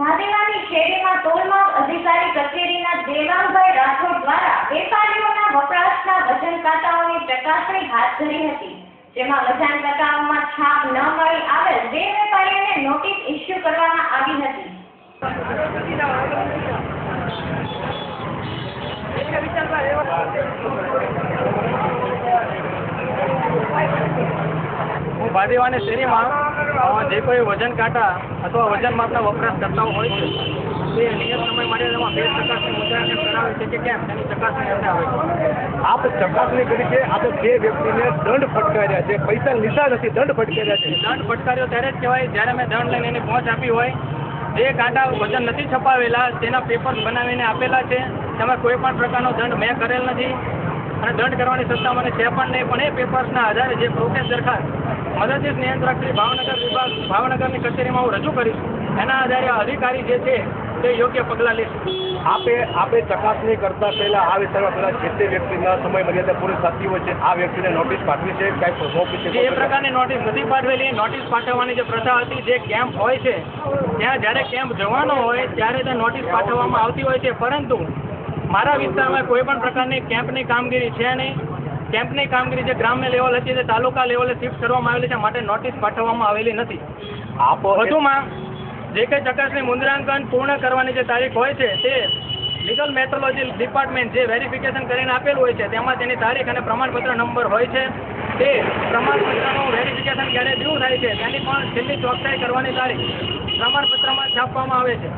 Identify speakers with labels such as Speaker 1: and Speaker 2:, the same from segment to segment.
Speaker 1: ભાદેવાની શેરીમાં તોલમાપ અધિકારી કચેરીના દેવાંગભાઈ રાઠોડ દ્વારા વેપારીઓના વપરાશના વજન કાંટાઓની ચકાસણી હાથ ધરી હતી, જેમાં વજન છાપ ન મળી આવેલ બે વેપારીઓને નોટિસ ઇસ્યુ કરવામાં આવી હતી.
Speaker 2: ભાદેવાની શેરીમાં જે કોઈ વજન કાંટા અથવા વજન માપના વપરાશકર્તાઓ હોય છે તે નિયત સમય મર્યાદામાં બે ચકાસણી મુદ્રાને કરાવે છે કે કેમ? તેની ચકાસણી આવે છે.
Speaker 3: આપ ચકાસણી કરી છે આ તો બે વ્યક્તિને દંડ ફટકાર્યા છે પૈસા લીધા નથી દંડ ફટકાર્યા છે.
Speaker 2: દંડ ફટકાર્યો ત્યારે જ કહેવાય જ્યારે મેં દંડ લઈને એની પહોંચ આપી હોય જે કાંટા વજન નથી છપાવેલા તેના પેપર્સ બનાવીને આપેલા છે તેમાં કોઈ પણ પ્રકારનો દંડ મેં કરેલ નથી. અને દંડ કરવાની સત્તા મને છે પણ નહીં પણ એ પેપર્સના આધારે જે પ્રોટેસ્ટ દરખાસ્ત મદદનીશ નિયંત્રક શ્રી ભાવનગર વિભાગ ભાવનગરની કચેરીમાં હું રજૂ કરીશ. એના આધારે અધિકારી જે છે તે યોગ્ય પગલાં લેશે.
Speaker 3: આપે આપે ચકાસણી કરતા પહેલા આ વિસ્તારમાં પહેલા જે તે વ્યક્તિના સમય મર્યાદા પૂરી થતી હોય છે આ વ્યક્તિને નોટિસ પાઠવી છે કાંઈ મોકલી છે
Speaker 2: એ પ્રકારની નોટિસ નથી પાઠવેલી નોટિસ પાઠવવાની જે પ્રથા હતી જે કેમ્પ હોય છે ત્યાં જ્યારે કેમ્પ જવાનો હોય ત્યારે તે નોટિસ પાઠવવામાં આવતી હોય છે. પરંતુ મારા વિસ્તારમાં કોઈ પણ પ્રકારની કેમ્પની કામગીરી છે નહીં. કેમ્પની કામગીરી જે ગ્રામ્ય લેવલ હતી તે તાલુકા લેવલે શિફ્ટ કરવામાં આવેલી છે માટે નોટિસ પાઠવવામાં આવેલી નથી.
Speaker 3: આપ
Speaker 2: વધુમાં જે કંઈ ચકાસણી મુદ્રાંકન પૂર્ણ કરવાની જે તારીખ હોય છે તે લીગલ મેટ્રોલોજી ડિપાર્ટમેન્ટ જે વેરિફિકેશન કરીને આપેલું હોય છે તેમાં તેની તારીખ અને પ્રમાણપત્ર નંબર હોય છે. તે પ્રમાણપત્રનું વેરિફિકેશન ક્યારે ડ્યુ થાય છે તેની પણ છેલ્લી ચોકસાઈ કરવાની તારીખ પ્રમાણપત્રમાં છાપવામાં આવે છે.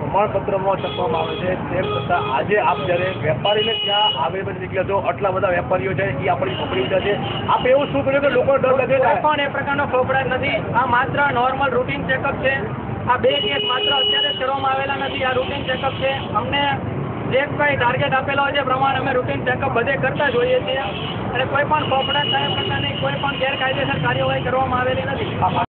Speaker 3: પ્રમાણપત્રમાં છપવામાં આવે છે. તેમ છતાં આજે આપ જ્યારે વેપારીને ત્યાં આવે બધી જગ્યા જો આટલા બધા વેપારીઓ છે, એ આપણી પકડી લીધા છે. આપ એવું શું કર્યું કે લોકો ડર લાગે
Speaker 2: પણ એ પ્રકારનો ફફડાટ નથી. આ માત્ર નોર્મલ રૂટીન ચેકઅપ છે. આ બે કેસ માત્ર અત્યારે કરવામાં આવેલા નથી. આ રૂટીન ચેકઅપ છે. અમને જે કંઈ ટાર્ગેટ આપેલો હોય છે પ્રમાણે અમે રૂટીન ચેકઅપ બધે કરતા જ હોઈએ છીએ. અને કોઈ પણ ફફડાટ સાહેબ પ્રકારની કોઈ પણ ગેરકાયદેસર કાર્યવાહી કરવામાં આવેલી નથી.